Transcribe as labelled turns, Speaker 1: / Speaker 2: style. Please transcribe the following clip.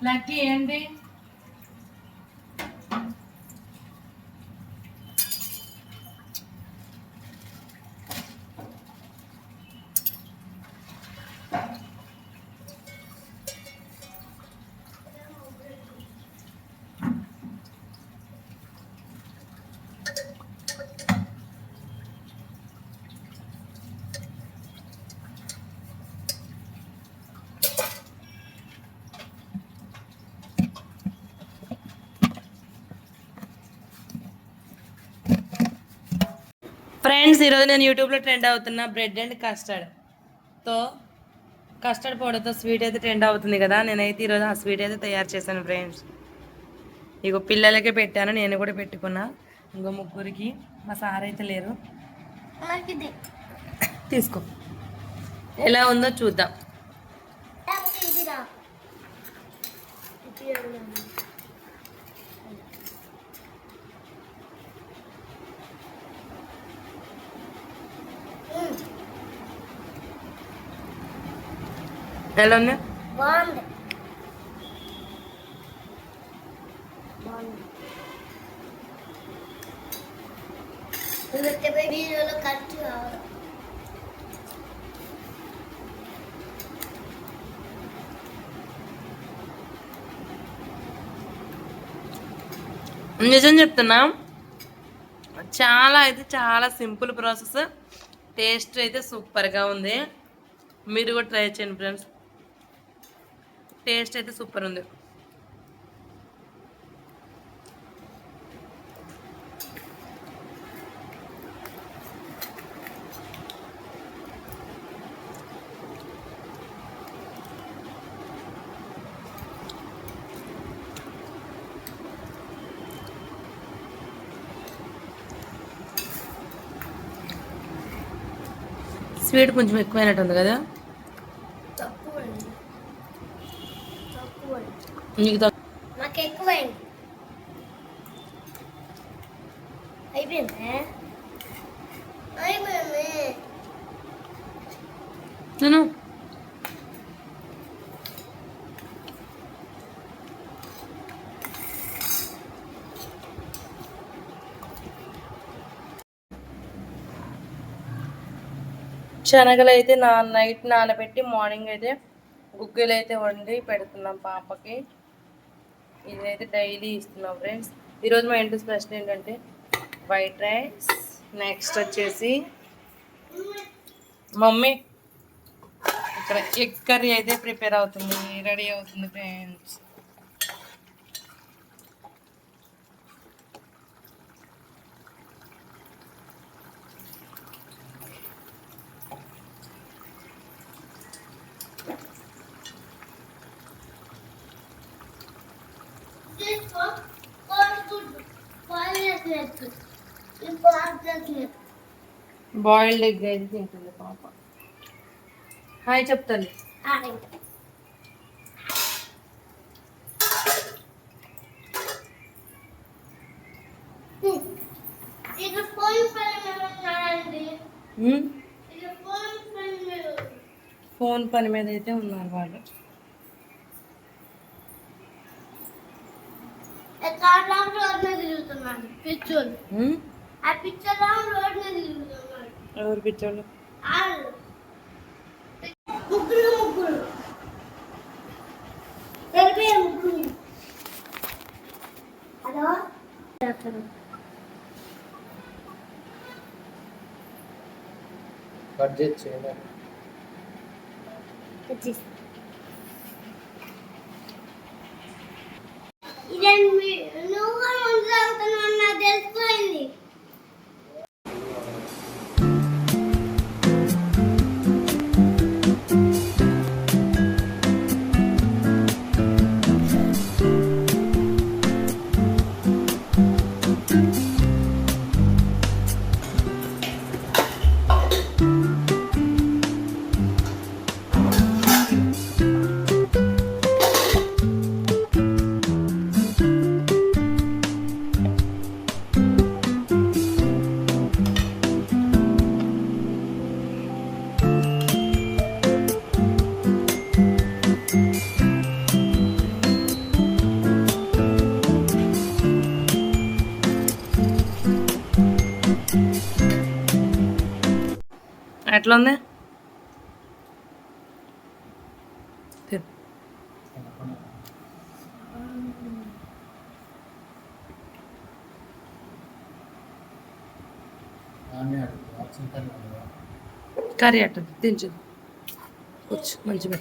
Speaker 1: la atienden friends ఈరోజు నేను యూట్యూబ్లో ట్రెండ్ అవుతున్న బ్రెడ్ అండ్ కస్టర్డ్తో కస్టర్డ్ పౌడర్తో స్వీట్ అయితే ట్రెండ్ అవుతుంది కదా. నేనైతే ఈరోజు ఆ స్వీట్ అయితే తయారు చేశాను ఫ్రెండ్స్ ఇగో పిల్లలకే పెట్టాను నేను కూడా పెట్టుకున్నా. ఇంకో ముగ్గురికి మా సార్ అయితే లేరు. తీసుకో. ఎలా ఉందో చూద్దాం. ఎలా ఉంది
Speaker 2: బాగుంది బాగుంది నువ్వు వీడియోలో ఖర్చు కావాలి
Speaker 1: నిజం చెప్తున్నా. చాలా అయితే చాలా సింపుల్ ప్రాసెస్. టేస్ట్ అయితే సూపర్గా ఉంది. మీరు కూడా ట్రై చేయండి ఫ్రెండ్స్. టేస్ట్ అయితే సూపర్ ఉంది. స్వీట్ కొంచెం ఎక్కువైనట్టుంది కదా? నీకు
Speaker 2: ఎక్కువైంది అయిపోయింది?
Speaker 1: నేను శనగలు అయితే నా నైట్ నానబెట్టి మార్నింగ్ అయితే గుగ్గిలు అయితే వండి పెడుతున్నాం పాపకి. ఇదైతే డైలీ ఇస్తున్నాం ఫ్రెండ్స్ ఈరోజు మా ఇంటి స్పెషల్ ఏంటంటే వైట్ రైస్ నెక్స్ట్ వచ్చేసి మమ్మీ ఇక్కడ ఎగ్ కర్రీ అయితే ప్రిపేర్ అవుతుంది రెడీ అవుతుంది ఫ్రెండ్స్ బాయిల్డ్ ఎగ్ అయితే తింటుంది పాప హాయ్ చెప్తాను
Speaker 2: ఇది ఫోన్ పని మీద ఉన్నాడండి
Speaker 1: ఉమ్,
Speaker 2: ఇది ఫోన్ పని మీద ఉంది.
Speaker 1: ఫోన్ పని మీద అయితే ఉన్నారు వాళ్ళు
Speaker 2: ఎక్కడ రోడ్ మీద తిరుగుతున్నాడు పిచ్చోళ్ళు. ఆ పిచ్చర్ రోడ్ మీద తిరుగుతున్నాడు
Speaker 1: ఎవరు పిచ్చోళ్ళు?
Speaker 2: ముగ్గురు ముగ్గురు. ముగ్గురు హలో?
Speaker 3: కట్ చేసి
Speaker 1: ఎట్లా ఉంది. కర్రీ అట్ట దించు కూర్చో మంచిగా